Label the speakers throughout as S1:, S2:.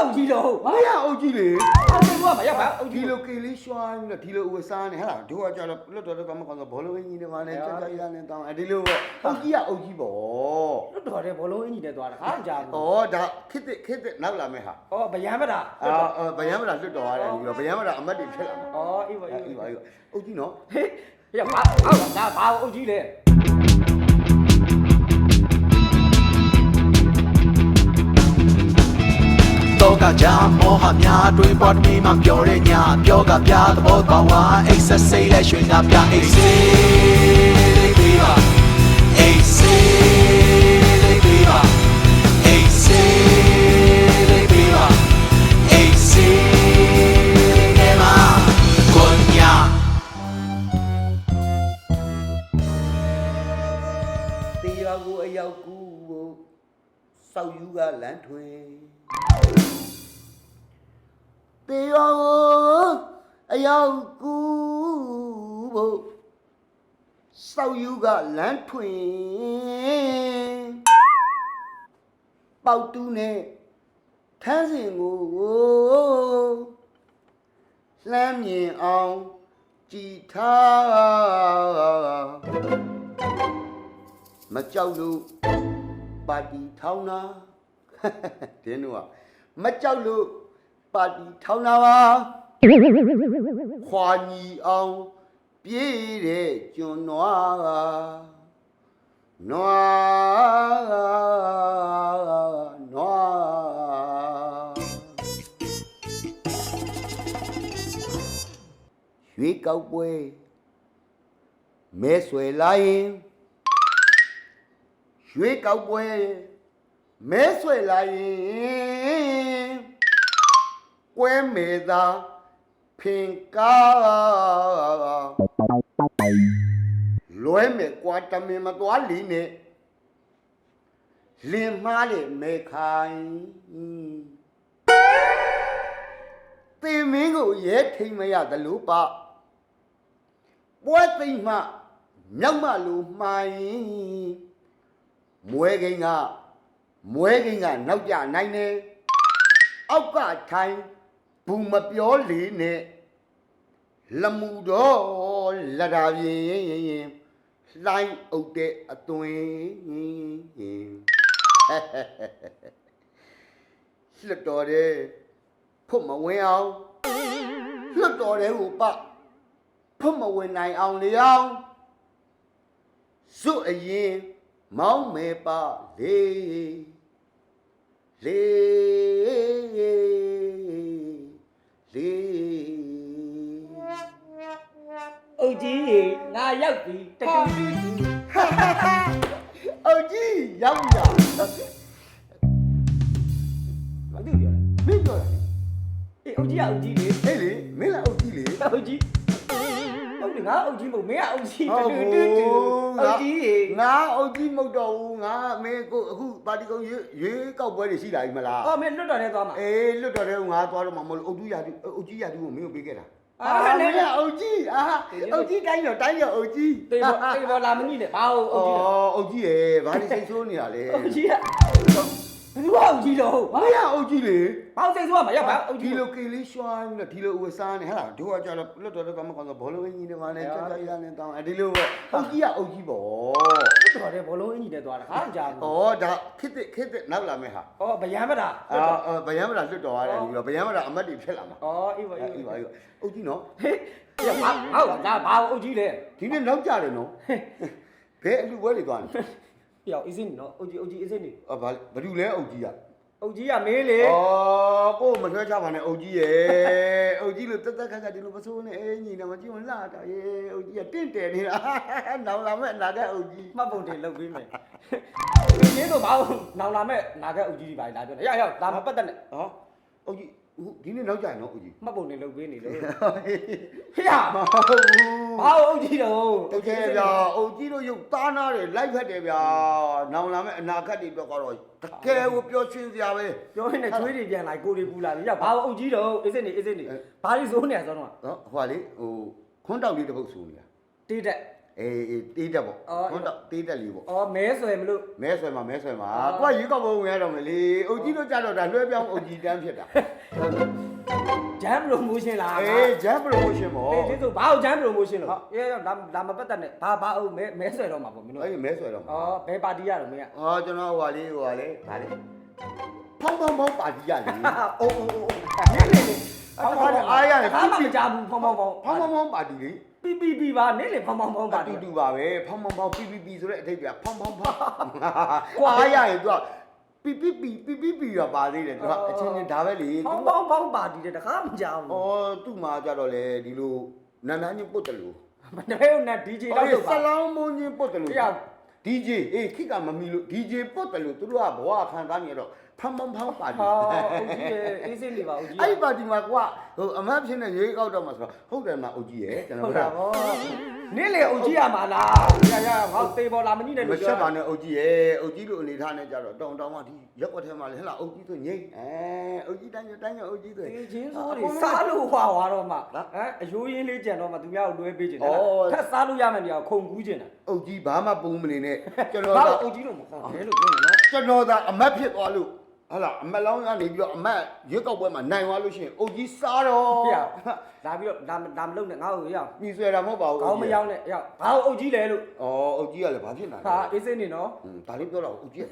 S1: အုပ်ကြီးတော့
S2: မရအုတ်ကြီးလေ
S1: အောက်စိတ်ဆိုးကမရောက်ပါအုပ်
S2: ဒီ
S1: ကြီး
S2: လိုကေလေးရွှိုင်းပြီးတော့ဒီလိုဝစားနေဟဲ့လားတို့ကကြတော့လွတ်တော်တော့ကမကောင်းတော့ဘောလုံးကြီးနေပါနဲ့ကြာကြာရနေတောင်းအဲဒီလိုပေါ့အုတ်ကြီးကအုတ်ကြီးပေါ့
S1: လွတ်တော်တဲ့ဘောလုံးအင်ကြီးနဲ့သွားတာခါကြာဘူး
S2: ဩဒါခစ်တဲ့ခစ်တဲ့နောက်လာမဲ့ဟာ
S1: ဩဗျံမတာ
S2: အာဗယံမလားလွတ်တော်ရတယ်ပြီးတော့ဗယံမလားအမတ်တွေဖြစ်လာမှာ
S1: ဩအေးပါအေး
S2: အေး
S1: ပါ
S2: ပါအေးပါအုတ်ကြီးနော်
S1: ဟေးရပါအောက်ဒါဘာအုပ်ကြီးလဲ
S3: ကကြာမောဟများတွေးပွားတမီမှပြောတဲ့ညပြောကပြသဘောပေါက်ဝါအိတ်ဆက်စိတ်လက်ရွှင်ကပြအိတ်စေးလေးပေးပါအိတ်စေးလေးပေးပါအိတ်စေးလေးပေးပါအိတ်စေးလေးနဲ့ပါကွန်ညာ
S2: တေရွာကိုအရောက်ကူဖို့စောက်ယူကလမ်းထွင် တေရွာကိုအရောက်ကူဖို့စောက်ယူကလမ်းထွင်ပေါက်တူးနဲ့ထန်းစင်ကိုလှမ်းမြင်အောင်ကြည်ထားမကြောက်လို့ပါတီထောင်းတာ တင်းတို့ကမကြောက်လို့ပါတီထောင်းတာပါခွာညီအောင်ပြေးတဲ့ကျွန်နွားကနွားနွားရွေးကောက်ပွဲမဲဆွယ်လာရင်ရွေးကောက်ပွဲ မဲဆွဲလာရင်ကွဲမေသာဖင်ကားလွဲမဲ့ကွာတမင်မသွားလီနဲ့လင်မားလေမဲခိုင်တေမင်းကိုရဲထိန်မရသလိုပါပွဲသိမ့်မှမြောက်မလိုမှိုင်းမွဲကိန်းက မွဲကိန်းကနောက်ကျနိုင်တယ်အောက်ကထိုင်ဘူးမပြောလေနဲ့လမှုတော့လတာပြင်းလှိုင်းအုပ်တဲ့အသွင်လွတ်တော်တယ်ဖွတ်မဝင်အောင်လွတ်တော်တယ်ဟိုပဖွတ်မဝင်နိုင်အောင်လေအောင်စွအရင် မောင်းမဲပါလေလေလေ
S1: အုပ်ကြီးငါရောက်ပြီတတူတူတူ
S2: အကြီးရောက်လာ
S1: ဘာတူပြောလဲ
S2: မင်းပြောတာ
S1: အေးအုပ်ကြီးကအုပ်ကြီးလေ
S2: ဟဲ့လေမင်းလာအုတ်ကြီးလေ
S1: အုပ်ကြီး ဟုတ်တယ်ငါအုပ်ကြီးမဟုတ်မင်းကအုပ်ကြီး
S2: ဟုတ်
S1: တူ
S2: ဘူး
S1: တူတူအုပ်ကြီး
S2: ငါအုတ်ကြီးမဟုတ်တော့ဘူးငါမင်းကိုအခုပါတီကုန်းရွေးရွေးကောက်ပွဲတွေရှိလာပြီမလား
S1: အော်မင်းလွတ်တော်နဲ့သွားမှာ
S2: အေးလွတ်တော်တယ်ငါသွားတော့မှမလို့အုတ်ကြီးရာတူအုတ်ကြီးရာတူကိုမင်းကိုပေးခဲ့တာ
S1: အာ
S2: အာ
S1: နဲ့
S2: မင်းကအုတ်ကြီးအာအုတ်ကြီးတိုင်းတော့တိုင်းတော့အုတ်ကြီး
S1: တေဘောတေဘောလာမကြီးနဲ့ဘာအုပ်ကြီးလဲ
S2: အော်အုတ်ကြီးရယ်ဘာလို့စိတ်ဆိုးနေတာလဲ
S1: အုပ်ကြီးက ဘယ်သူကအုပ်ကြီးတော့
S2: မရအုတ်ကြီးလေ
S1: ဘာစိတ်ဆိုးကမရောက်ပါအုပ်
S2: ဒီ
S1: ကြီး
S2: လိုကေလေးရွှိုင်းပြီးတော့ဒီလိုဝစားနေဟဲ့လားတို့ကကြတော့လွတ်တော်တော့ကမကောင်းတော့ဘောလုံးကြီးနေပါနဲ့ကြာကြာရနေတောင်းအဲဒီလိုပေါ့အုတ်ကြီးကအုတ်ကြီးပေါ့
S1: လွတ်တော်တဲ့ဘောလုံးအင်ကြီးနဲ့သွားတာခါကြာဘူး
S2: ဩဒါခစ်တဲ့ခစ်တဲ့နောက်လာမဲ့ဟာ
S1: ဩဗျံမတာ
S2: အာဗယံမလားလွတ်တော်ရတယ်ပြီးတော့ဗယံမလားအမတ်တွေဖြစ်လာမှာ
S1: ဩအေးပါအေး
S2: အေး
S1: ပါ
S2: ပါအေးပါအုတ်ကြီးနော်
S1: ဟေးရပါဟုတ်ဒါဘာအုပ်ကြီးလဲ
S2: ဒီနေ့နောက်ကြတယ်နော်ဘယ်အလူပွဲတွေသွားနေ
S1: ပြောအစ်စင်းနော်အုပ်ကြီးအုပ်ကြီးအစ်စင်းနေ
S2: အာဘာဘယ်သူလဲအုတ်ကြီးอ่ะ
S1: အုပ်ကြီးကမေးလေ
S2: အော်ကိုမလွှဲချပါနဲ့အုတ်ကြီးရဲ့အုတ်ကြီးလို့တက်တက်ခက်ခက်ဒီလိုမဆိုးနဲ့အင်းညီနဲ့မကြည့်မလားတာရဲ့အုတ်ကြီးကတင့်တယ်နေတာနောင်လာမဲ့အနာကအုတ်ကြီး
S1: မှတ်ပုံတင်လုပ်ပေးမယ်ဒီရင်းတော့ဘာနောင်လာမဲ့နာခဲ့အုပ်ကြီးတွေပါလာပြောနေရရဒါမပတ်သက်နဲ့
S2: ဟောအုတ်ကြီး ဟိုဒီနေ့နောက်ကြရင်နော်အုတ်ကြီး
S1: မှတ်ပုံတင်လုပ်ပေးနေလေ
S2: ဟ
S1: ဟေ့ရ
S2: မဟုတ်ဘူး
S1: ဘာအုပ်ကြီးတော့
S2: တကယ်ဗျာအုတ်ကြီးတို့ရုပ်သားနာတယ်လိုက်ဖက်တယ်ဗျာနောင်လာမဲ့အနာခတ်တွေတော့ကတော့တကယ်ကိုပျော်ရွှင်စရာပဲ
S1: ပြောရင်လည်းချွေးတွေပြန်လာကိုတွေပူလာပြီရဘာအုပ်ကြီးတော့အစ်စင်းနေအစ်စင်းနေဘာလို့စိုးနေရဆိုတော့
S2: နော်ဟိုကလေဟိုခွန်းတောက်လေးတစ်ပုတ်ဆူနေတာ
S1: တေးတက်
S2: အေးအေးတေးတက်ပေါ့
S1: အော်
S2: ဟုတ်တော့တေးတက်လေးပေါ့
S1: အော်မဲဆွဲမလို့
S2: မဲဆွဲမှာမဲဆွဲမှာ
S1: အော်
S2: ကိုကရေကောက်ဖို့ဝင်ရတော့မလေအုတ်ကြီးတို့ကြတော့ဒါလွှဲပြောင်းအုတ်ကြီးတန်းဖြစ်တာ
S1: ဂျမ်ပရိုမိုးရှင်းလား
S2: အေးဂျမ်ပရိုမိုးရှင်းပေါ့
S1: အေးဒီဆိုဘာလို့ဂျမ်ပရိုမိုးရှင်းလို့
S2: ဟုတ်
S1: အေးဒါဒါမပတ်သက်နဲ့ဘာဘာအောင်မဲမဲဆွဲတော့မှာပေါ့မင်းတို့
S2: အေးမဲဆွဲတော့မှာ
S1: အော်ဘယ်ပါတီရတော့မင်းက
S2: အော်ကျွန်တော်ဟိုဟာလေးဟိုဟာလေးဗာလေဖောင်းဖောင်းဖောင်းပါတီရလေ
S1: အိုးအိုးအိုးနေနေနေ
S2: အော်ဟောအားရတယ်
S1: ဘာမှမကြားဘူးဖောင်းဖောင်းဖောင်း
S2: ဖောင်းဖောင်းဖောင်းပါတီလေ
S1: ပီပီပီပါနေလေဖောင်းဖောင်းဖောင်းပါ
S2: ပါ
S1: တီ
S2: တူတူပါပဲဖောင်းဖောင်းဖောင်းပီပီပီဆိုတဲ့အထိပ္ပယ်ဖောင်းဖောင်းဖောင်းအားရရင်သူကပီပီပီပီပီပီရပါသေးတယ်သူကအချင်းချင်းဒါပဲလေ
S1: ဖောင်းဖောင်းဖောင်းပါတီတဲ့တခါမကြားဘူး
S2: အော်သူ့မှာကြတော့လေဒီလိုနန်းနန်းချင်းပုတ်တယ်လို့
S1: မတပည့်နဲ့ DJ လောက်
S2: အော်
S1: လုပ်
S2: ဆ
S1: ပါ
S2: လောင်းမုန်းချင်းပုတ်တယ်လို့
S1: တရား
S2: DJ အေးခိကမမီလို့ DJ ပုတ်တယ်လို့သူတို့ကဘဝခံစားနေတော့ ဖောင်းဖောင်းဖောင်းပါတီ
S1: ဟာအုတ်ကြီးရဲ့အေးစင်းနေပါအုတ်ကြီး
S2: အဲ့ဒီပါတီမှာကွာဟိုအမတ်ဖြစ်နေရွေးကောက်တော့မှာဆိုတော့ဟုတ်တယ်မလားအုတ်ကြီးရဲ့ကျွန်
S1: ဟု
S2: တော်
S1: တ်
S2: က
S1: တာဗောနေလေအုတ်ကြီးရမှာလားရရဟောတေပေါ်လာမကြည့်နဲ့
S2: မ
S1: လို့
S2: ရှ
S1: ပြော
S2: က်ပါနဲ့အုတ်ကြီးရဲ့အုတ်ကြီးလိုအနေထားနဲ့ကြတော့တောင်တောင်မှဒီရက်ွက်ထဲမှာလေဟဲ့လားအုတ်ကြီးဆိုငိမ့်အဲအုတ်ကြီးတိုင်းတိုင်းအုတ်ကြီးဆို
S1: တေချင်းစိုးတွေစားလို့ဟွာသွားတော့မှဟမ်အယိုးရင်းလေးကြံတော့မှသူများကိုလွဲပေးချင်တယ်ထက်စားလို့ရမယ်နေအောင်ခုံကူးချင်တာ
S2: အုတ်ကြီးဘာမှပုံမနေနဲ့ကျွန်တော်
S1: ဘာ
S2: က
S1: လို့အုတ်ကြီးလို့မခေါ်လဲလို့ပြောနေနော်
S2: ကျွန်တော်သာအမတ်ဖြစ်သွားလို့ ဟလာအမတ်လောင်းကနေပြီးတော့အမတ်ရွက်ကောက်ပွဲမှာနိုင်သွားလို့ရှိရင်အုတ်ကြီးစားတော့
S1: ပြလာပြီးတော့ဒါဒါမလုပ်နဲ့ငါ့ကိုရအောင်
S2: မြည်ဆွဲတာမဟုတ်ပါဘူး
S1: ခေါင်းမရောက်နဲ့ရအောင်ဘာလို့အုတ်ကြီးလဲလို့
S2: ဩအုတ်ကြီးကလည်းဘာဖြစ်လာလဲ
S1: ဟာအေးစင်းနေနော်
S2: ဟွန်းဒါလေးပြောတော့အုတ်ကြီး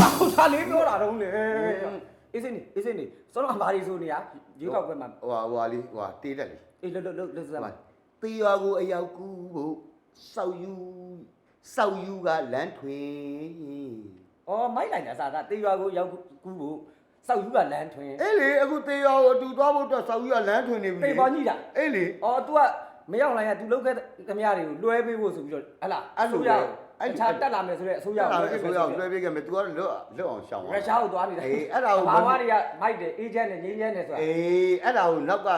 S1: ဘာလို့သာလေးပြောတာတော့လေအေးစင်းနေအေးစင်းနေစောတော့ဘာတွေဆိုနေရရွေးကောက်ပွဲမှာ
S2: ဟိုဟာဟိုဟာလေးဟိုဟာတေးတက်လေး
S1: အေးလွတ်လွတ်လွတ်လွတ်စမ်း
S2: တေးရွာကိုအရောက်ကူဖို့စောက်ယူစောက်ယူကလမ်းထွ င်
S1: အော်မိုက်လိုက်တာစားတာတေးရွာကိုရောက်ကူးဖို့စောက်ယူကလမ်းထွင်
S2: အေးလေအခုတေးရွာကိုအတူသွားဖို့အတွက်စောက်ယူကလမ်းထွင်နေပြီ
S1: တေးပေါ်ကြီးတာ
S2: အေးလေ
S1: အော် तू ကမရောက်လာရင် तू လောက်ခဲ့သမျှတွေကိုလွှဲပေးဖို့ဆိုပြီးတော့ဟဟလား
S2: အဲ့လို
S1: အစိုးရ
S2: ပဲအဲ့
S1: အဲ့ဒါတက်လာမယ်ဆိုတော့အစိုးရ
S2: အဲ့ဒါ
S1: ကို
S2: လည်းအစိုးရကိုလွှဲပေးခဲ့မယ် तू ကတော့လွတ်လွတ်အောင်ရှောင်
S1: ရုရှားကိုသွားနေတာ
S2: အေးအဲ့ဒါကို
S1: ဘာဝတွေကမိုက်တယ်အေဂျင့်နဲ့ငင်းငင်းနဲ့ဆိုတာ
S2: အေးအဲ့ဒါကိုနောက်က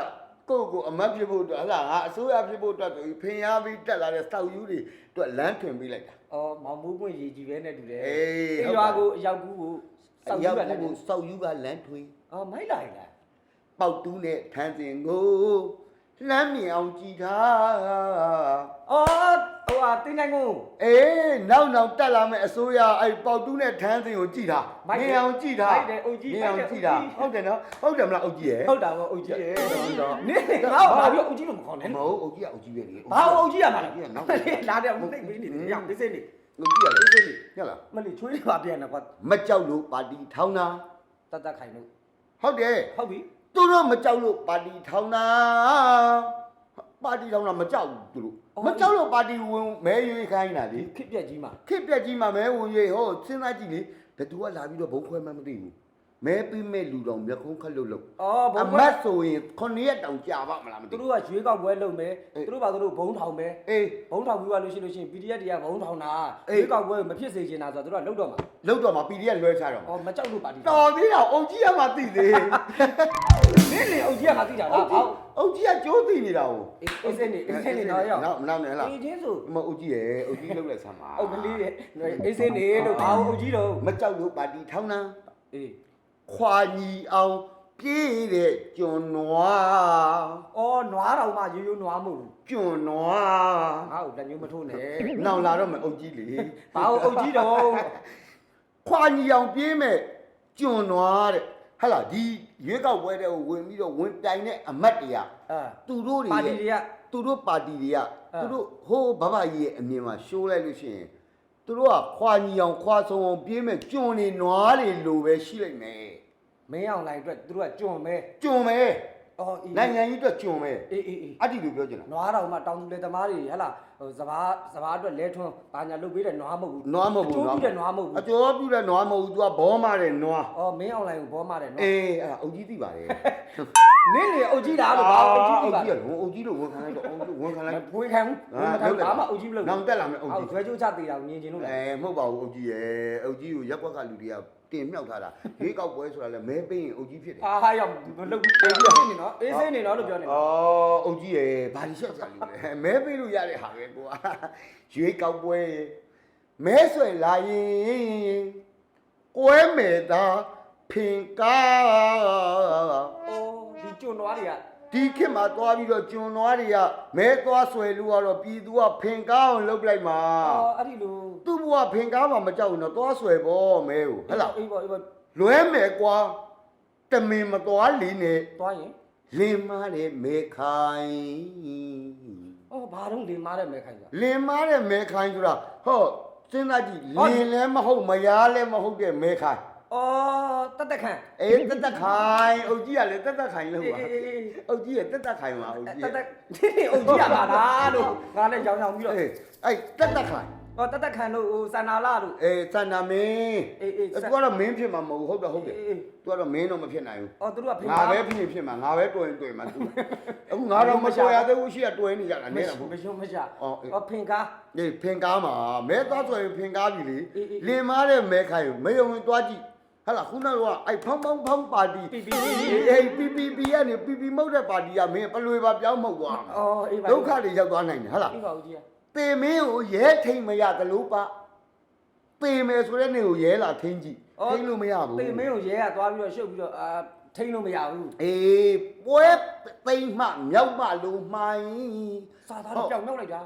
S2: ကိုယ့်ကိုအမတ်ဖြစ်ဖို့အတွက်ဟလာငါအစိုးရဖြစ်ဖို့အတွက်ဆိုပြီးဖင်ရပြီးတက်လာတဲ့စောက်ယူတွေအတွက်လမ်းထွင်ပေးလိုက်တာ
S1: အော်မောင်မိုးပွင့်ရေးကြီးပဲနဲ့တူတယ်
S2: အေး
S1: တေးရွာကိုအရောက်ကူးဖို့စောက်ယူ
S2: ရောက်
S1: ကလည်း
S2: ဖို့စောက်ယူကလမ်းထွင်
S1: အော်မိုက်လာရင်လား
S2: ပေါက်တူးနဲ့ထန်းစင်ကို လမ်းမြင်အောင်ကြည်ထား
S1: အော်ဟိုဟာတင်းနိုင်ကို
S2: အေးနောက်နောက်တက်လာမယ့်အစိုးရအဲ့ပေါက်တူးနဲ့ထန်းစင်ကိုကြည်ထား
S1: မိုက်တယ်
S2: မြင်အောင်ကြည်ထား
S1: မိုက်တယ်အုတ်ကြီး
S2: မြင်အောင်
S1: မိုက်တယ်
S2: ကြည်ထား
S1: အုတ်ကြီး
S2: ဟုတ်တယ်နော်ဟုတ်တယ်မလားအုတ်ကြီးရဲ့
S1: ဟုတ်တာပေါ့အုတ်ကြီးရဲ့
S2: ဟုတ်တော့
S1: နေငါ့ကိုဘာပြောအုတ်ကြီးလို့မခေါ်နဲ့
S2: မဟုတ်အုတ်ကြီးကအုတ်ကြီးပဲလေ
S1: ဘာအုတ်ကြီးရမှာလဲ
S2: အုတ်ကြီးကနောက်
S1: လာတယ်မသိပေးနေတယ်ရအောင်ဒီစိတ်နေ
S2: အုတ်ကြီးကလေဟဲ့လား
S1: မလီချွေးလေးပါပြန်တော့ကွာ
S2: မကြောက်လို့ပါတီထောင်းတာ
S1: တတ်တတ်ခိုင်လို့
S2: ဟုတ်တယ်
S1: ဟုတ်ပြီ
S2: သူတို့မကြောက်လို့ပါတီထောင်းတာပါတီထောင်းတာမကြောက်ဘူးသူတို့မကြောက်လို့ပါတီဝင်မဲရွေးခိုင်းတာလေ
S1: ခစ်ပြက်ကြီးမှာ
S2: ခစ်ပြက်ကြီးမှာမဲဝင်ရွေးဟောစဉ်းစားကြည့်လေဘယ်သူကလာပြီးတော့ဘုံခွဲမှမသိဘူး မဲပြီးမဲ့လူတော်မျက်ခုံးခတ်လို့လို့
S1: အော်ဘုံ
S2: အမတ်ဆိုရင်9ရက်တောင်ကြာပါမလားမ
S1: သူ
S2: သိ
S1: တို့ကရွေးကောက်ပွဲလုပ်မယ်
S2: အေး
S1: သူတို့ဘာသူတို့ဘုံထောင်မယ်
S2: အေး
S1: ဘုံထောင်ပြီးသွားလို့ရှိလို့ရှိရင် PDF တွေကဘုံထောင်တာ
S2: အေး
S1: ရွေးကောက်ပွဲကိုမဖြစ်စေချင်တာဆိုတော့သူတို့ကလုပ်တော့မှာ
S2: လောက်တော့မှာ PDF လွှဲချတော့မှာ
S1: အော်မကြောက်လို့ပါတီ
S2: တော်သေးတာအုတ်ကြီးကမှသိသေး
S1: နင်းလေအုတ်ကြီးကငါသိတာလားဟော
S2: အုတ်ကြီးကကြိုးသိနေတာဟို
S1: အေးအေးစင်းနေအေးစင်းနေတော့ရောက်
S2: နောက်နောက်နဲ့လား
S1: အေးချင်းဆို
S2: မအုတ်ကြီးရဲ့အုတ်ကြီးလောက်လိုက်ဆမ်းပါ
S1: အုတ်ကလေးရဲ့အေးစင်းနေလို့ဘာအုတ်ကြီးတော့
S2: မကြောက်လို့ပါတီထောင်းတာ
S1: အေး
S2: ခွာညီအောင်ပြေးတဲ့ကျွန်းနွား
S1: အော်နွားတော်မှရိုးရိုးနွားမို့
S2: ကျွန်းနွား
S1: ငါ့ကိုလက်ညှိုးမထိုးနဲ့
S2: နောက်လာတော့မအုတ်ကြီးလေ
S1: ဘာအုတ်ကြီးတော့
S2: ခွာညီအောင်ပြေးမဲ့ကျွန်းနွားတဲ့ဟဟလာဒီရွေးကောက်ပွဲတဲ့ကိုဝင်ပြီးတော့ဝင်တိုင်တဲ့အမတ်တွေက
S1: အာ
S2: သူတို့တွေ
S1: ပါတီ
S2: ရဲ့
S1: တွေက
S2: သူတို့ပါတီတွေက
S1: အဲ
S2: သူတို့ဟိုးဘဘကြီးရဲ့အမြင်မှာရှိုးလိုက်လို့ရှိရင် သူတို့ကခွာညီအောင်ခွာဆုံအောင်ပြေးမဲ့ကျွန်းနေနွားတွေလိုပဲရှိလိုက်မယ်
S1: မင်းအောင်လိုက်အတွက်သူတို့ကကြွန်မဲ
S2: ကျွန်းပဲ
S1: အော်အေး
S2: နိုင်ငံကြီးအတွက်ကျွန်းပဲ
S1: အေးအေးအေး
S2: အဲ့ဒီလိုပြောချင်တာ
S1: နွားတော်မှတောင်သူလေသမားတွေဟဟလားဟိုစဘာစဘာအတွက်လဲထွန်းဘာညာလုပ်ပေးတဲ့နွားမဟုတ်ဘူး
S2: နွားမဟုတ်ဘူး
S1: ကျိုးပြီးတဲ့နွားမဟုတ်
S2: အ
S1: ဘူး
S2: ကျော်ပြူတဲ့နွားမဟုတ်ဘူး तू ကဘောမတဲ့နွား
S1: အော်မင်းအောင်လိုက်ကိုဘောမတယ်နွား
S2: အေးအဲ့ဒါအုတ်ကြီးသိပါတယ်
S1: နင်းလေအုတ်ကြီးလားလို့ဘာအုတ်ကြီး
S2: အု
S1: ဒီ
S2: တ်
S1: ပါ
S2: ကြီးကဝန်အုတ်ကြီးလို့ဝန်ခံလိုက်တော့အုတ်ကြီးဝန်ခံလိုက်
S1: ဘွေခံဘူးဘွေမခံဘူးဘာမှအုတ်ကြီးမလုပ်
S2: နောင်တက်လာမယ်အုတ်
S1: အော်
S2: ကြီး
S1: ဇွဲကြိုးချသေးတာကိုမြင်ချင်လို့လား
S2: အဲမဟုတ်ပါဘူးအုတ်ကြီးရဲ့အုတ်ကြီးကိုရက်ကွက်ကလူတွေက တင်မြောက်ထားတာရွေးကောက်ပွဲဆိုတာလဲမဲပေးရင်အုတ်ကြီးဖြစ်တယ်
S1: အာဟာရောက်မလုပ်ဘူးအေးစင်းနေနော်အေးစင်းနေနော်လို့ပြောနေ
S2: อ๋อအုတ်ကြီးရယ်ဘာလို့ရှက်ကြလို့လဲမဲပေးလို့ရတဲ့ဟာပဲကိုကရွေးကောက်ပွဲမဲဆွဲလာရင်ကွဲမယ်သာဖင်ကား
S1: အော်ဒီကျွန်းနွားတွေက
S2: ဒီခေတ်မှာသွားပြီးတော့ကျွန်တော်တွေကမဲသွားဆွဲလို့ကတော့ပြည်သူကဖင်ကားအောင်လုပ်လိုက်မှာ
S1: အော်အဲ့ဒီလို
S2: သူ့ ဘဝဖင်ကားမှာမကြောက်ဘူးနော်သွားဆွဲပေါ့မဲကိုဟဲ့လား
S1: အေးပေါ့အေးပေါ့
S2: လွဲမယ်ကွာတမင်မသွားလီနဲ့
S1: သွားရင်
S2: လင်းမားတဲ့မဲခိုင်
S1: အော်ဘာတော့လင်မားတဲ့မဲခိုင်က
S2: လင်းမားတဲ့မဲခိုင်ဆိုတာဟောစဉ်းစားကြည့်
S1: ဟုတ်
S2: လင်းလည်းမဟုတ်မယားလည်းမဟုတ်တဲ့မဲခိုင်
S1: အော်တတ်တခန့်
S2: အေးတက်တက်ခိုင်အုတ်ကြီးကလည်းတက်တက်ခိုင်လို့
S1: အေး
S2: ပါ
S1: အေးအေး
S2: အုတ်ကြီးကတက်တက်ခိုင်ပါအုတ်ကြီး
S1: တတ်တက်အုတ်ကြီးရပါလားလို့ငါလည်းကြောင်ကြောင်ပြီးတော့
S2: အေးအဲ့တက်တက်ခိုင်
S1: အော်တတ်တခန့်လို့ဟိုစန္နာလာလို့
S2: အေးစန္ဒမင်း
S1: အေးအေး
S2: သူကတော့မင်းဖြစ်မှာမဟုတ်ဘူးဟုတ်တယ်ဟုတ်တယ်
S1: အေး
S2: သူကတော့မင်းတော့မဖြစ်နိုင်ဘူး
S1: အော်သူတို့ကဖင်
S2: ငါပဲဖြစ်ရင်ဖြစ်မှာငါပဲတွေ့ရင်တွေ့မှာသူအခုငါတော့မဆွဲရသေးဘူးရှိရတွေ့နေကြတာနဲတာ
S1: မ
S2: ဘူး
S1: ရှုံမရှ
S2: အော်အေး
S1: အော်ဖင်ကား
S2: ဒီဖင်ကားမှာမဲသွားဆိုရင်ဖင်ကားပြီလေ
S1: အေးအေး
S2: လင်မားတဲ့မဲခိုင်ကိုမဲယုံဝင်သွားကြည့်ဟာလာခုနကအဲ့ဖောင်းဖောင်းဖောင်းပါတီ
S1: ပီပီ
S2: အေး PPP ကနေ PP မဟုတ်တဲ့ပါတီကမင်းပလွေပါပြောင်းမဟုတ်သွားမှာ
S1: အော်အေးပါ
S2: ဒုက္ခတွေရောက်သွားနိုင်တယ်ဟာလား
S1: အေးပါဦးကြီး
S2: တေမင်းကိုရဲထိန်မရတယ်လို့ပါတေမယ်ဆိုတဲ့နေကိုရဲလာထိန်ကြည့်ထိန်လို့မရဘူး
S1: တေမင်းကိုရဲကသွားပြီးတော့ရှုပ်ပြီးတော့အာထိန်းလို့မရဘူး
S2: အေးပွဲသိမ့်မှမြောက်မှလို့မှိုင်း
S1: စာသားတော့ကြောက်မြောက်လိုက်တာ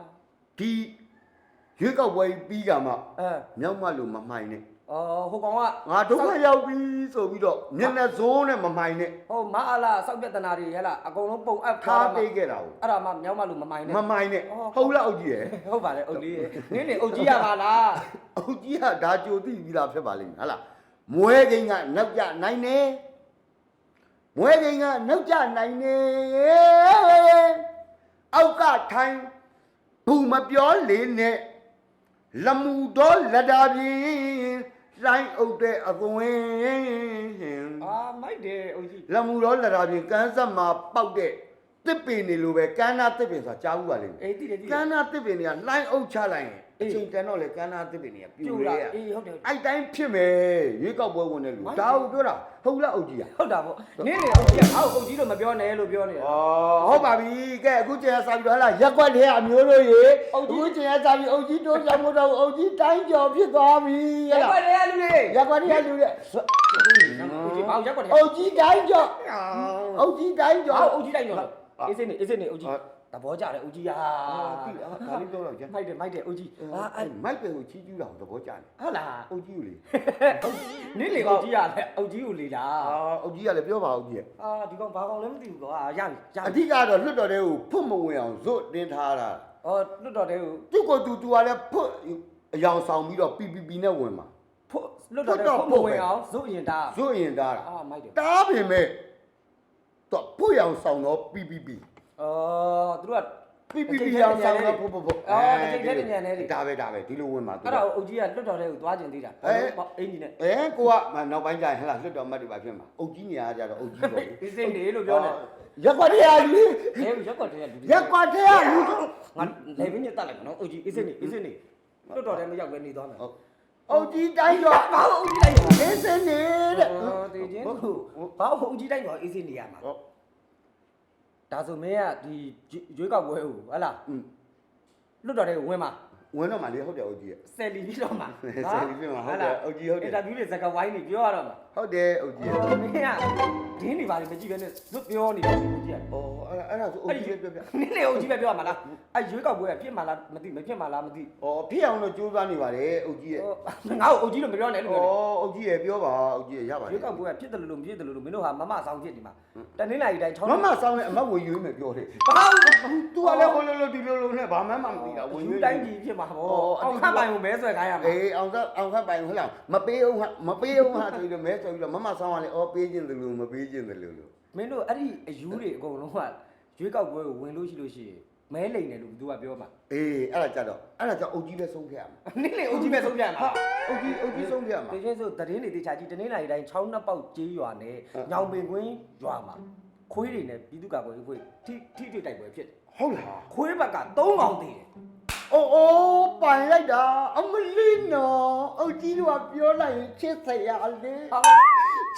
S2: ဒီရွေးကောက်ပွဲပြီးကမှ
S1: အဲ
S2: မြောက်မှလို့မမှိုင်းနဲ့
S1: အော်ဟိုကောင်က
S2: ငါဒုက္ခရောက်ပြီဆိုပြီးတော့မျက်နှာစိုးနဲ့မမှိုင်းနဲ့
S1: ဟိုမအားလားစောက်ပြတနာတွေဟဲ့လားအကုန်လုံးပုံအပ်
S2: ထားပေးခဲ့တာကို
S1: အဲ့ဒါမှမြောက်မလို့မမိုင်းနဲ့
S2: မမှိုင်းနဲ့
S1: အော်
S2: ဟုတ်လားအုတ်ကြီးရဲ့
S1: ဟုတ်ပါတယ်အုတ်လေးနင်းနေအုတ်ကြီးရပါလား
S2: အုတ်ကြီးကဒါကြိုသိပြီးသားဖြစ်ပါလိမ့်မယ်ဟာလားမွဲကိန်းကနောက်ကျနိုင်နေမွဲကိန်းကနောက်ကျနိုင်နေအောက်ကထိုင်ဘူးမပြောလေနဲ့လမှုတော်လက်တာပြင်း လိုင်းအုပ်တဲ့အသွင်း
S1: အာမိုက်တယ်အုတ်ကြီး
S2: လမှုတော်လက်တာပြင်းကန်းဆက်မှာပေါက်တဲ့တစ်ပင်နေလိုပဲကန်းနာတစ်ပင်ဆိုတာကြားဘူးပါလိမ့်မယ်
S1: အေးတိတယ်တိ
S2: ကန်းနာတစ်ပင်တွေကလိုင်းအုပ်ချလိုက်ရင်
S1: အေး
S2: အချိန်တန်တော့လေကန်းနာတစ်ပင်တွေကပြူ
S1: ပြူ
S2: လေ
S1: လာ
S2: ရ
S1: အေးဟုတ်တယ်
S2: အဲ့တိုင်းဖြစ်မယ်ရွေးကောက်ပွဲဝင်တဲ့လူ
S1: မိုက်
S2: ဒါကိုပြောတာဟုတ်လားအုတ်ကြီးอ่ะ
S1: ဟုတ်တာပေါ့နင်းနေအုတ်ကြီးကအောက်အုတ်ကြီးလို့မပြောနဲ့လို့ပြောနေတာ
S2: ဩဟုတ်ပါပြီကဲအခုကျန်စာပြီးတော့ဟလာရက်ွက်တဲ့အမျိုးတို့ရေ
S1: အုတ်ကြီး
S2: အခုကျန်စာပြီးအုတ်ကြီးတိုးကြောင်မို့တော့အုတ်ကြီးတိုင်းကျော်ဖြစ်သွားပြီဟ
S1: ရက်
S2: လားွ
S1: က်တယ်လူတွေ
S2: ရက်ွက်တဲ့လူတွေ
S1: အုတ်ကြီးဘောက်ရက်ွက်တယ်
S2: အုတ်ကြီးတိုင်းကျော်အုတ်ကြီးတိုင်းကျော်
S1: အောက်အုတ်ကြီးတိုင်းတော့အေးစင်းနေအေးစင်းနေအုတ်ကြီး
S2: ဟုတ်
S1: တဘောကြတယ်အုတ်ကြီးဟာ
S2: တိဒါလေးပြောတော့ကျန်
S1: မိုက်တယ်မိုက်တယ်အုတ်ကြီးဟာ
S2: အဲ့
S1: အဲ့
S2: မိုက်ပယ်ကိုချီးကျူးတာသဘောကျတယ်
S1: ဟုတ်လား
S2: အုတ်ကြီးကိုလေ
S1: နင်းလေအုတ်ကြီးရတယ်အုတ်ကြီးကိုလေတာ
S2: အာအုတ်ကြီးကလည်းပြောပါအုတ်ကြီး
S1: အာဒီကောင်ဘာကောင်လဲမသိဘူးကွာရပြီရ
S2: အ
S1: ပြီ
S2: ဓိကတော့လွတ်တော်တဲ့ကိုဖွတ်မဝင်အောင်ဇွတ်တင်ထားတာ
S1: အော်လွတ်တော်တဲ့ကို
S2: သူ့ကိုသူသူကလည်းဖွတ်အယောင်ဆောင်ပြီးတော့ PPP နဲ့ဝင်မှာ
S1: ဖို့လွတ်တော်တဲ့
S2: လွတ်တော်
S1: ဖို့မ
S2: ဖို့ပဲ
S1: ဝင်အောင်ဇုတ်ရင်တာ
S2: ဇွတ်ရင်တားတာ
S1: အာမိုက်တယ်
S2: တားပင်မဲ့တော့ဖွတ်အောင်ဆောင်တော့ PPP
S1: အော်သူတို့က
S2: PPP အောင်ဆောင်တော့ဖွတ်ဖွတ်ဖွတ်
S1: အော်တစ်ချိန်တည်းညံနေလေ
S2: ဒါပဲဒါပဲဒီလိုဝင်မှာသူ
S1: အဲ့ဒါကိုအုတ်ကြီးကလွတ်တော်တဲ့ကိုသွားကျင်သေးတာ
S2: အဲ
S1: ပေါ့အင်ကြီးနဲ့
S2: အဲကိုကမနောက်ပိုင်းကျရင်ဟဲ့လားလွတ်တော်မှတ်တွေပါဖြစ်မှာအုတ်ကြီးနေရာကြတော့အုတ်ကြီးတော့
S1: ဒီစိမ့်နေလို့ပြောနေ
S2: ရက်ကွက်တရားလူ
S1: အဲရက်ကွက်တည်းကလူတွေ
S2: ရက်ကွက်တရားလူ
S1: ငါလေဘင်းညက်တက်လိုက်မနော်အုတ်ကြီးအစ်စင်းနေအစ်စင်းနေလွတ်တော်တဲ့မရောက်ပဲနေသွားမယ်
S2: အုတ်ကြီးတိုင်းတော့
S1: ဘာလို့အုတ်ကြီးတိုင်းရော
S2: အေးစင်းနေတဲ့
S1: အော်တည်ချင်းသူဘာလို့အုတ်ကြီးတိုင်းရောအစ်စင်းနေရမှာ ဒါဆိုမင်းကဒီရွေးကောက်ပွဲကိုဟဟလား
S2: อืม
S1: လွတ်တော်တဲ့ကိုဝင်မှာ
S2: ဝင်တော့မှလေဟုတ်တယ်အုတ်ကြီးရဲ့
S1: ဆယ်လီပြီးတော့မှာ
S2: ဆယ်လီပြီးတော့မှာဟုတ်တယ်အုတ်ကြီးဟုတ်တယ်
S1: အင်တာဗျူးတွေစကားဝိုင်းနေပြောရတော့မှာ
S2: ဟုတ်တယ်အုတ်ကြီးရဲ့
S1: မင်းကဒင်းနေပါလေမကြည့်ပဲနဲ့လွတ်ပြောနေတယ်မကြည့်
S2: ရဘူးအော်အဲ့ဒါအဲ့ဒါဆိုအုတ်ကြီးရဲ့ပြောပြ
S1: နင်းလေအုတ်ကြီးပဲပြောရမှာလားအဲ့ရွေးကောက်ပွဲကဖြစ်မှာလားမသိမဖြစ်မှာလားမသိ
S2: အော်ဖြစ်အောင်တော့ကြိုးစားနေပါတယ်အုတ်ကြီးရဲ့
S1: ဩငါ့ကိုအုတ်ကြီးလို့မပြောနဲ့လို့
S2: ဩ
S1: ပြော
S2: အုတ်ကြီးရဲ့ပြောပါအုတ်ကြီးရဲ့ရပါတ
S1: ယ်တ
S2: ယ်ရွေး
S1: ကောက်ပွဲကဖြစ်တယ်လို့မဖြစ်တယ်လို့မင်းတို့ဟာမမဆောင်ဖြစ်ဒီမှာတနင်္လာရီတိုင်း6
S2: မမဆောင်းနဲ့အမတ်ဝင်ရွေးမယ်ပြောတယ်
S1: ဘာလို့
S2: तू ကလည်းဟိုလိုလိုဒီလိုလိုနဲ့ဘာမှမသိတာဝင်ရွေး
S1: တိုင်းကြီးဖြစ်မှာပေါ့အောင်ခတ်ပိုင်ကိုမဲဆွဲခိုင်းရမှာ
S2: အေးအောင်ကအောင်ခတ်ပိုင်ဟဲ့လားမပေးအောင်ဟာမပေးအောင်ဟာဆိုပြီးတော့မဲဆိုပြီးတော့မမဆောင်းကလည်းအော်ပေးခြင်းတယ်လို့မပေးခြင်းတယ်လို့လို့
S1: မင်းတို့အဲ့ဒီအယူတွေအကုန်လုံးကရွေးကောက်ပွဲကိုဝင်လို့ရှိလို့ရှိရင်မဲလိန်တယ်လို့သူကပြောမှာ
S2: အေးအဲ့ဒါကြတော့အဲ့ဒါကြောင့်အုတ်ကြီးပဲဆုံးခဲ့ရမှာ
S1: နင်းလေအုတ်ကြီးပဲဆုံးပြန်မှာ
S2: အုတ်ကြီးအုတ်ကြီးဆုံးခဲ့ရမှာ
S1: တကယ်ဆိုတရင်တွေတေချာကြီးတနင်္လာရီတိုင်း6နှစ်ပေါက်ကြေးရွာနဲ့ညောင်ပင်ကွင်းရွာမှာခွေးတွေနဲ့ပြည်သူ့ကာကွယ်ရေးခွေးထိထိတွေ့တိုက်ပွဲဖြစ်တယ်
S2: ဟုတ်လား
S1: ခွေးဘက်က3ကောင်တည်တယ်
S2: အိုးအိုးပိုင်လိုက်တာအမလီနော်အုတ်ကြီးတို့ကပြောလိုက်ရင်ချစ်စရာလေ
S1: ဟာ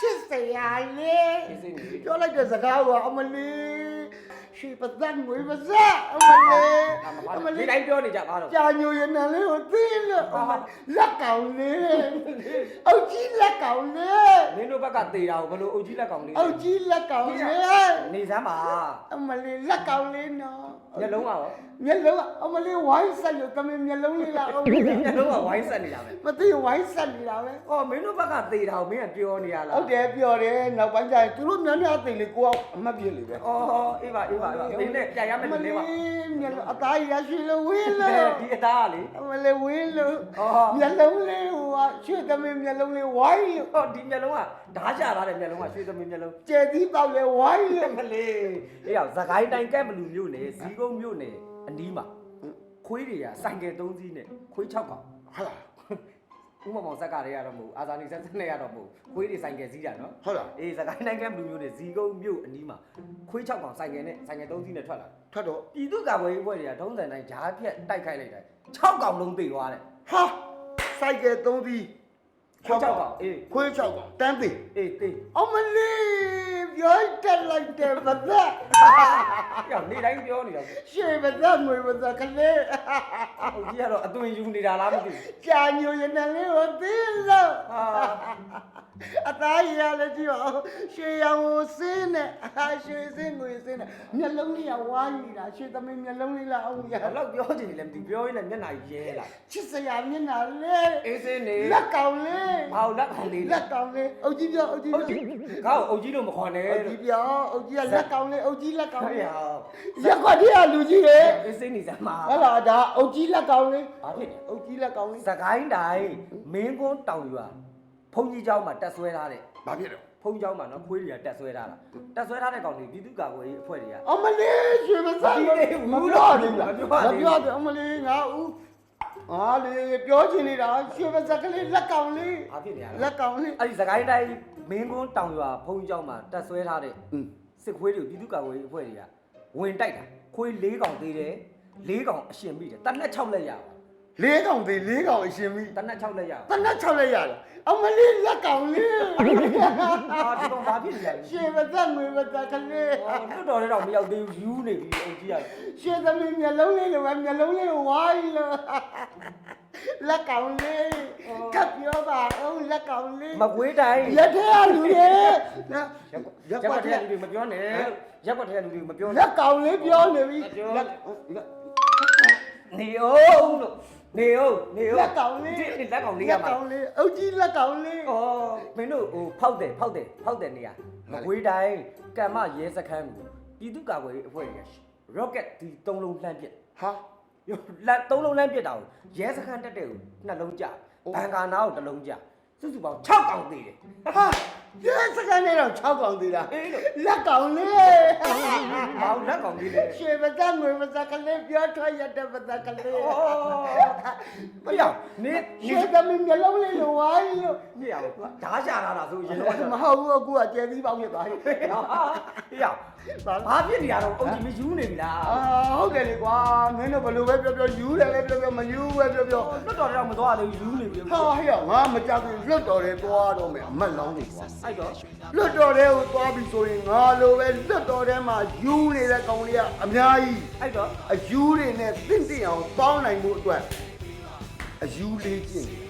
S2: ချစ်စရာလေ
S1: အေးစိနေ
S2: ပြောလိုက်တဲ့စကားကအမလီရွှေပသက်ငွေပစက်အမလေး
S1: အမ
S2: အမ
S1: လေးဒီ
S2: လေး
S1: တိုင်းပြောနေကြပါတော့
S2: ကြာညိုရနံလေးကိုသိလို့အမလက်ကောင်လေးအုတ်ကြီးလက်ကောင်လေး
S1: မင်းတို့ဘက်ကသေတာကိုဘယ်လိုအုပ်ကြီးလက်ကောင်လေး
S2: အုတ်ကြီးလက်ကောင်လေး
S1: နေစမ်းပါ
S2: အမလေးလက်ကောင်လေးနော်
S1: မျက်လုံးကရော
S2: မျက်လုံးကအမလေးဝိုင်းဆက်လို့တမင်မျက်လုံးလေးလားအမလေး
S1: မျက်လုံးကဝိုင်းဆက်နေတာပဲ
S2: မသိဝိုင်းဆက်နေတာပဲ
S1: အော်မင်းတို့ဘက်ကသေတာကိုမင်းကပြောနေရလား
S2: ဟုတ်တယ်ပြောတယ်နောက်ပိုင်းကျရင်သူတို့များများသိလေကိုကအမှတ်ပြလေပဲ
S1: အော်အေးပါအေးပါအေးပါမင်းနဲ့ကြိုင်ရမယ်ဒီလေးပါ
S2: မျက်လုံးအသားရရှိလို့ဝင်းလို့
S1: ဒီအသားကလေ
S2: အမလေးဝင်းလို့
S1: အော်
S2: မျက်လုံးလေးဟိုကရွှေသမင်မျက်လုံးလေးဝိုင်းလို့
S1: ဟောဒီမျက်လုံးကဓာတ်ချထားတဲ့မျက်လုံးကရွှေသမီးမျက်လုံး
S2: ကျဲသီးပေါက်လေဝိုင်းလို့
S1: မလေးအေးရောက်သခိုင်းတိုင်းကက်ဘလူမြို့နယ်ဇီးကုကုန်းမြို့နယ်အနီးမှာခွေးတွေကဆိုင်ကယ်၃စီးနဲ့ခွေး၆ကောင်
S2: ဟုတ်လား
S1: ဥမမောင်ဇက်ကတွေရတော့မဟုတ်အာဇာနည်ဇက်နဲ့ရတော့မဟုတ်ခွေးတွေဆိုင်ကယ်စီးတာနော်
S2: ဟုတ်လား
S1: အေးစကိုင်းနိုင်ငံဘလူးမျိုးနဲ့ဇီကုန်းမြို့အနီးမှာခွေး၆ကောင်ဆိုင်ကယ်နဲ့ဆိုင်ကယ်၃စီးနဲ့ထွက်လာ
S2: ထွက်တော့
S1: ပြည်သူ့ကာကွယ်ရေးအဖွဲ့တွေကဒုံးစံတိုင်းဂျားပြက်တိုက်ခိုက်လိုက်တာ၆ကောင်လုံးသေသွားတယ်
S2: ဟာဆိုင်ကယ်၃စီး
S1: ခွေး6កောင်အေး
S2: ခွေး6ကောင်တန်းသိ
S1: အေးသေ
S2: အမလေးပြောတက်လိုက်တယ်ဗသက်
S1: ရောက်နေတိုင်းပြောနေတာ
S2: ရှေ့ဗသက်ငွေဗသက်ကလေး
S1: ဟိုကြီးကတော့အသွင်ယူနေတာလားမသိဘူး
S2: ကြာညိုရနေလေးကိုသိလို့
S1: ဟာ
S2: အသားရလည်းကြည့်ပါဦးရွှေရောင်ကိုစင်းနဲ့အာရွှေစင်းငွေစင်းနဲ့မျက်လုံးလေးကဝါးနေတာရွှေသမီးမျက်လုံးလေးလားအောင်ရ
S1: ဘယ်တော့ပြောချင်လဲမသိဘူးပြောရင်းနဲ့မျက်နှာကြီးရဲလာ
S2: ချစ်စရာမျက်နှာလေး
S1: အေးစင်းနေ
S2: လက်ကောင်လေး
S1: ဘာလို့လက်ကောင်လေး
S2: လက်ကောင်လေးအုတ်ကြီးပြောအုတ်ကြီး
S1: ဟုတ်
S2: ပြော
S1: ကြီးငါ့ကိုအုပ်ကြီးလို့မခေါ်နဲ့
S2: အုတ်
S1: လို့
S2: ကြီးပြောအုတ်ကြီးကလက်ကောင်လေးအုတ်ကြီးလက်ကောင်
S1: ဟုတ်
S2: လေး
S1: ရ
S2: ရက်ကွက်တည်းကလူကြီးလေ
S1: အေးစင်းနေစမ်းပါ
S2: ဟုတ်လားဒါအုတ်ကြီးလက်ကောင်လေး
S1: ဘာဖြစ်လဲ
S2: အုတ်ကြီးလက်ကောင်လေး
S1: စကိုင်းတိုင်းမင်းကွန်းတောင်ရွာဖုန်ကြီးเจ้าမှာတက်ဆွဲထားတဲ့
S2: ဘာဖြစ်တော့
S1: ဖုန်ကြီးเจ้าမှာနော်ခွေးတွေကတက်ဆွဲထားတာတက်ဆွဲထားတဲ့ကောင်တွေပြည်သူ့ကာကွယ်ရေးအဖွဲ့တွေက
S2: အမလေးရွှေမစား
S1: မပြောသေးဘူး
S2: မပြောသေးဘူး
S1: မ
S2: လား
S1: ပြော
S2: မ
S1: သေးဘူး
S2: ပြောသေးအမလေးငါဦး ဟာလေပြောချင်နေတာရွှေပါဇက်ကလေးလက်ကောင်လေး
S1: ဘာဖြစ်နေရလ
S2: လဲက်ကောင်လေး
S1: အဲ့ဒီစကိုင်းတိုင်းမင်းကွန်းတောင်ရွာဘုံကျောင်းမှာတက်ဆွဲထားတဲ့
S2: อืม
S1: စစ်ခွေးတွေကိုပြည်သူ့ကာကွယ်ရေးအဖွဲ့တွေကဝင်တိုက်တာခွေး၄កောင်သေးတယ်၄កောင်အရှင်မိတယ်တနက်6လက်ရပါ
S2: လေးကောင်သေးလေးကောင်အရှင်မီ
S1: တနက်6လက်ရပါ
S2: တနက်6လက်ရတယ် အမလေးလက်ကောင်လေး
S1: အာဒီကောင်ဘာဖြစ်နေရလဲ
S2: ရွှေမစားငွေမစားကလေး
S1: အော်လွတ်တော်လေးတော့မရောက်သေးဘူးယူနေပြီအုပ်ကြီးရတယ်
S2: ရွှေသမီးမျက်လုံးလေးလိုပဲမျက်လုံးလေးဝိုင်းလို့လက်ကောင်လေးကပ်ပြောပါဦးလက်ကောင်လေး
S1: မကွေးတိုင်း
S2: ရက်ထဲကလူတွေနော်
S1: ရက်ကွက်ထဲကလူတွေမပြောနဲ့ရက်ကွက်ထဲကလူတွေမပြော
S2: လ
S1: နဲ့
S2: က်ကောင်လေးပြောနေပြီ
S1: ပြော
S2: လက်
S1: နေအောင်လို့ နေအောင်နေအောင်
S2: လက်ကောင်လေး
S1: ဒီလက်ကောင်လေးရ
S2: လက်
S1: မှာ
S2: ကောင်လေးအုတ်ကြီးလက်ကောင်လေး
S1: ဩမင်းတို့ဟိုဖောက်တယ်ဖောက်တယ်ဖောက်တယ်နေရမကွေးတိုင်းကမ္မရဲစခန်းကိုပြည်သူ့ကာကွယ်ရေးအဖွဲ့တွေက rocket ဒီ၃လုံးလှမ်းပစ်
S2: ဟာ
S1: လက်သုံးလုံးလမ်းပြစ်တာကိုရဲစခန်းတက်တဲ့ကိုနှလုံးကြ
S2: အိုး
S1: ဘန်ကာနာကိုတစ်လုံးကြစုစုပေါင်း6កောင်သေးတယ်
S2: ဟာ ရဲစကန်နဲ့တော့6ကောင်သေးတာ
S1: အေးလို့
S2: လက်ကောင်လေး
S1: ဘောင်လက်ကောင်သေးတယ်
S2: ရှေပသက်ငွေပသက်ကလေးပြောထွက်ရတဲ့ပသက်ကလေး
S1: ဩမရနေ
S2: ရှေသမီးမျိုးလုံးလေးလိုဝိုင်းလို့
S1: နေရဓားရှာလာတာဆိုရင်တော့
S2: မဟုတ်ဘူးအခုကကျဲသီးပေါင်းဖြစ်သွားပြီ
S1: ဟေးရဘာဖြစ်နေရတော့အုတ်ကြီးမယူနေပြီလား
S2: အာဟုတ်တယ်လေကွာမင်းတို့ဘယ်လိုပဲပြောပြောယူတယ်လေပြောပြောမယူပဲပြောပြော
S1: လွတ်တော်တော့မသွားသေးဘူးယူနေပြီ
S2: ဟာဟဲ့ငါမကြောက်ဘူးလွတ်တော်တယ်သွားတော့မယ်အမက်လောင်းနေကွာ
S1: အဲ့တော့
S2: လွတ်တော်တဲ့ကိုသွားပြီဆိုရင်ငါလိုပဲလွတ်တော်ထဲမှာယူနေတဲ့ကောင်လေးကအများကြီး
S1: အဲ့တော့
S2: အယူတွေနဲ့တင့်တင့်အောင်ပေါင်းနိုင်မှုအတွက်အယူလေးကျင့်တယ်